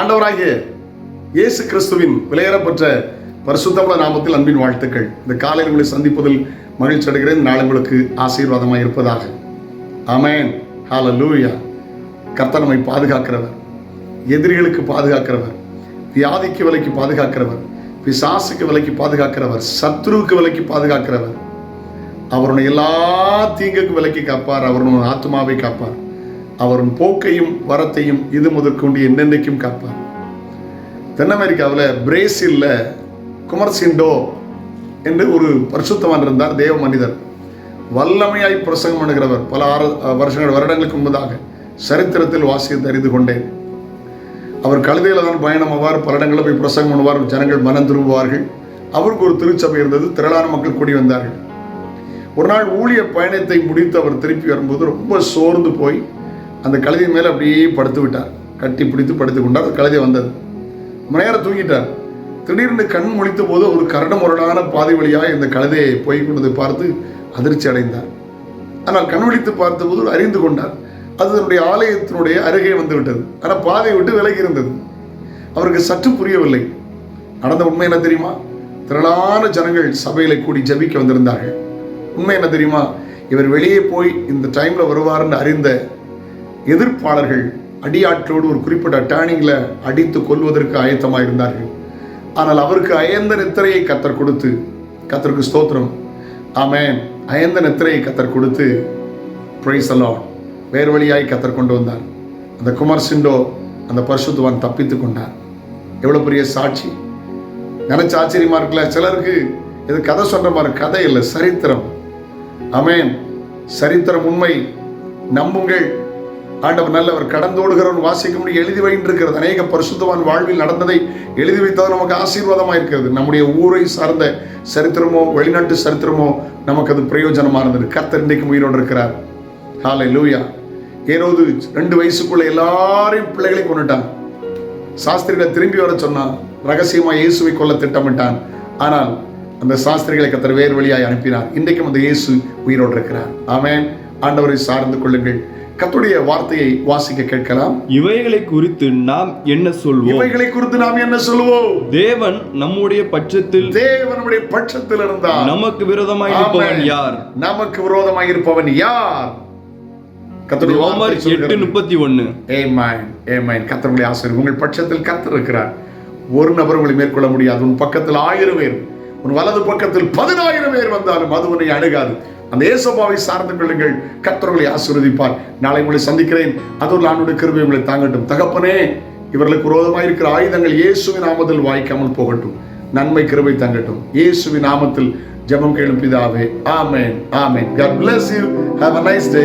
ஆண்டவராகிய இயேசு கிறிஸ்துவின் விலையேறப்பெற்ற பரிசுத்தமுள்ள நாமத்தில் அன்பின் வாழ்த்துக்கள். இந்த காலையில் உங்களை சந்திப்பதில் மகிழ்ச்சி அடைகிறேன். நாளை உங்களுக்கு ஆசீர்வாதமாக இருப்பதாக. அமேன் ஹால கர்த்தர் நம்மை பாதுகாக்கிறவர். எதிரிகளுக்கு பாதுகாக்கிறவர். வியாதிக்கு விலைக்கு பாதுகாக்கிறவர். பிசாசுக்கு விலைக்கு பாதுகாக்கிறவர். சத்ருவுக்கு விலைக்கு பாதுகாக்கிறவர். அவருடைய எல்லா தீங்குக்கு விலைக்கு காப்பார். அவருடைய ஆத்மாவை காப்பார். அவரின் போக்கையும் வரத்தையும் இது முதற்கொண்டு என்னென்னைக்கும் காப்பார். தென் அமெரிக்காவில் பிரேசிலில் குமர்சிண்டோ என்று ஒரு பரிசுத்தவான் இருந்தார் தேவ மனிதர். வல்லமையாய் பிரசங்கம் பண்ணுகிறவர். பல ஆறு வருஷங்கள் வருடங்களுக்கு முன்பதாக சரித்திரத்தில் வாசியத்தை அறிந்து கொண்டேன். அவர் கழுதையில் தான் பயணம் ஆவார் பல இடங்களில் போய் பிரசங்கம் பண்ணுவார் ஜனங்கள் மனம் திரும்புவார்கள். அவருக்கு ஒரு திருச்சபை இருந்தது திரளான மக்கள் கூடி வந்தார்கள். ஒரு நாள் ஊழிய பயணத்தை முடித்து அவர் திருப்பி வரும்போது ரொம்ப சோர்ந்து போய் அந்த கழுதை மேலே அப்படியே படுத்து விட்டார். கட்டி பிடித்து படுத்து கொண்டார் கழுதை வந்தது. ரொம்ப நேரம் தூங்கிட்டார். திடீர்னு கண் முழித்த போது ஒரு கரடு முரடான பாதை வழியாக இந்த கழுதையை போய் கொண்டதை பார்த்து அதிர்ச்சி அடைந்தார். ஆனால் கண் விழித்து பார்த்தபோது அறிந்து கொண்டார் அது தன்னுடைய ஆலயத்தினுடைய அருகே வந்து விட்டது. ஆனால் பாதையை விட்டு விலகி இருந்தது. அவருக்கு சற்று புரியவில்லை. நடந்த உண்மை என்ன தெரியுமா? திரளான ஜனங்கள் சபையில கூடி ஜெபிக்க வந்திருந்தார்கள். உண்மை என்ன தெரியுமா? இவர் வெளியே போய் இந்த டைம்ல வருவார்னு அறிந்த எதிர்ப்பாளர்கள் அடியாற்றோடு ஒரு குறிப்பிட்ட டேர்னிங்கில் அடித்து கொள்வதற்கு ஆயத்தமாக இருந்தார்கள். ஆனால் அவருக்கு அயந்த நித்திரையை கத்தர் கொடுத்து கத்தருக்கு ஸ்தோத்திரம். ஆமேன். அயந்த நித்திரையை கத்தர் கொடுத்து ப்ரைஸ் அலாட் வேறு வழியாய் கத்தர் கொண்டு வந்தார். அந்த குமார் சிண்டோ அந்த பரிசுத்துவான் தப்பித்து கொண்டார். எவ்வளோ பெரிய சாட்சி. நினைச்ச ஆச்சரியமா இருக்குல்ல? சிலருக்கு இது கதை சொல்கிற மாதிரி கதை இல்லை சரித்திரம். அமேன் சரித்திரம் உண்மை. நம்புங்கள். ஆண்டவர் நல்லவர் கடந்தோடுகிறவன் வாசிக்க முடியும் எழுதி வைத்திருக்கிறது. அநேக பரிசுத்தவான் வாழ்வில் நடந்ததை எழுதி வைத்தது நமக்கு ஆசீர்வாதமாக இருக்கிறது. நம்முடைய ஊரை சார்ந்த சரித்திரமோ வெளிநாட்டு சரித்திரமோ நமக்கு அது பிரயோஜனமானது கத்தர் இன்றைக்கு உயிரோடு இருக்கிறார். ஹாலை லூயா ஏரோது ரெண்டு வயசுக்குள்ள எல்லாரையும் பிள்ளைகளையும் கொண்டுட்டான் சாஸ்திரிகளை திரும்பி வர சொன்னான். ரகசியமா இயேசுவை கொள்ள திட்டமிட்டான். ஆனால் அந்த சாஸ்திரிகளை கத்தர் வேறு வழியாய் அனுப்பினார். இன்றைக்கும் அந்த இயேசு உயிரோடு இருக்கிறார். ஆமேன். ஆண்டவரை சார்ந்து கொள்ளுங்கள். கத்துடைய வார்த்தையை வாசிக்க கேட்கலாம். இவைகளை குறித்து நாம் என்ன சொல்வோம்? இவைகளை குறித்து நாம் என்ன சொல்லுவோம்? தேவன் நம்முடைய பட்சத்தில் தேவனுடைய பட்சத்தில் இருந்தால் நமக்கு விரோதமாய் இருப்பவன். யார்? நமக்கு விரோதமாக இருப்பவன் யார்? வார்த்தை எட்டு. முப்பத்தி ஒன்னு. ஏமான் ஏமான் கத்தருடைய ஆசிரியர் உங்கள் பட்சத்தில் கர்த்தர் இருக்கிறார். ஒரு நபர் உங்களை மேற்கொள்ள முடியாது. உன் பக்கத்தில் ஆயிரம் பேர் உன் வலது பக்கத்தில் பதினாயிரம் பேர் வந்தாலும் அது உன்னை அணுகாது. அந்த ஏசபாவை சார்ந்து கொள்ளுங்கள். கத்தர்களை ஆசீர்வதிப்பார். நாளை உங்களை சந்திக்கிறேன். அதோடு நானுடைய கிருபை உங்களை தாங்கட்டும். தகப்பனே இவர்களுக்கு விரோதமாக இருக்கிற ஆயுதங்கள் இயேசுவின் நாமத்தில் வாய்க்காமல் போகட்டும். நன்மை கிருபை தங்கட்டும். இயேசுவின் நாமத்தில் ஜெபம் கேளும் பிதாவே. ஆமேன். ஆமேன். God bless you have a nice day